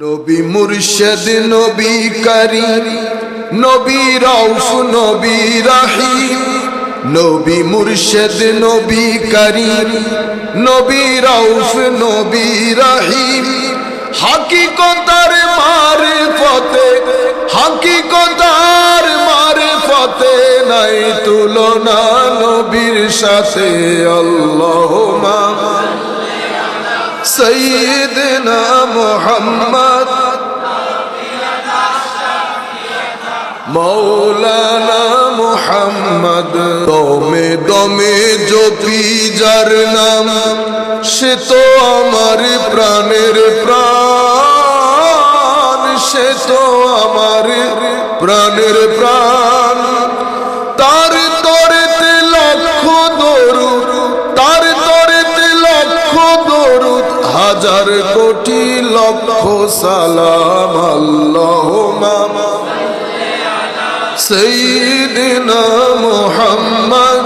নবী মুর্শদ, নবী করিম, নবী রৌফ নবী রহিম, নবী মুর্শদ, নবী করিম, নবী রৌফ নবী রহিম। হাকিকতার মারে ফতে হাকিকতার মারে ফতে নাই তুলনা নবীর সাথে আল্লাহ সৈদনা মোহাম্মদ মৌলানা মোহাম্মদ দমে দমে জপি যার নাম সে তো আমার প্রাণের প্রাণ। সে তো আমার প্রাণের প্রাণ। হাজার কোটি লক্ষ সালাম আল্লাহ সঈদিনা মোহাম্মদ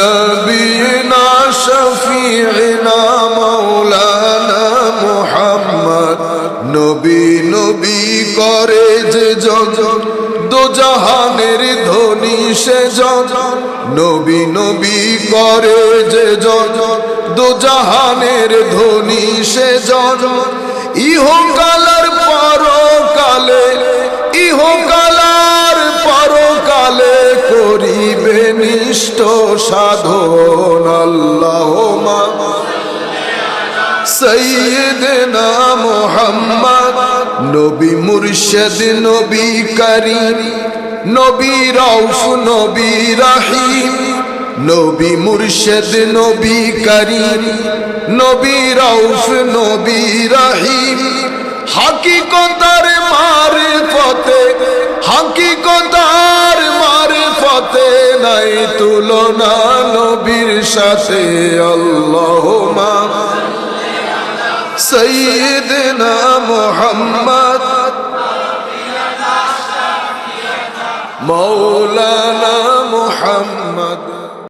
নবীনা শফিনা মৌলানা মোহাম্মদ। নবী নবী করে যে জগৎ দোজাহানের ধনী সে জগৎ নবী নবী করে যে জগৎ দো জাহানের ধনী সে জন। ইহকালার পরকালে ইহকালার পরকালে করিবে নিষ্ঠ সাধন আল্লাহ সৈয়দনা মোহাম্মদ, নবী মুর্শদ, নবী করিম, নবী রৌফ নবী রহিম। নবী মুর্শদ, নবী করিম, নবী রৌফ নবী রহিম। হাকিকতার মারে ফতে হাকিকতার মারে ফতে নাই তুলনা নবীর সাথে আল্লাহ সৈয়দনা মোহাম্মদ। মৌলানা মোহাম্মদ।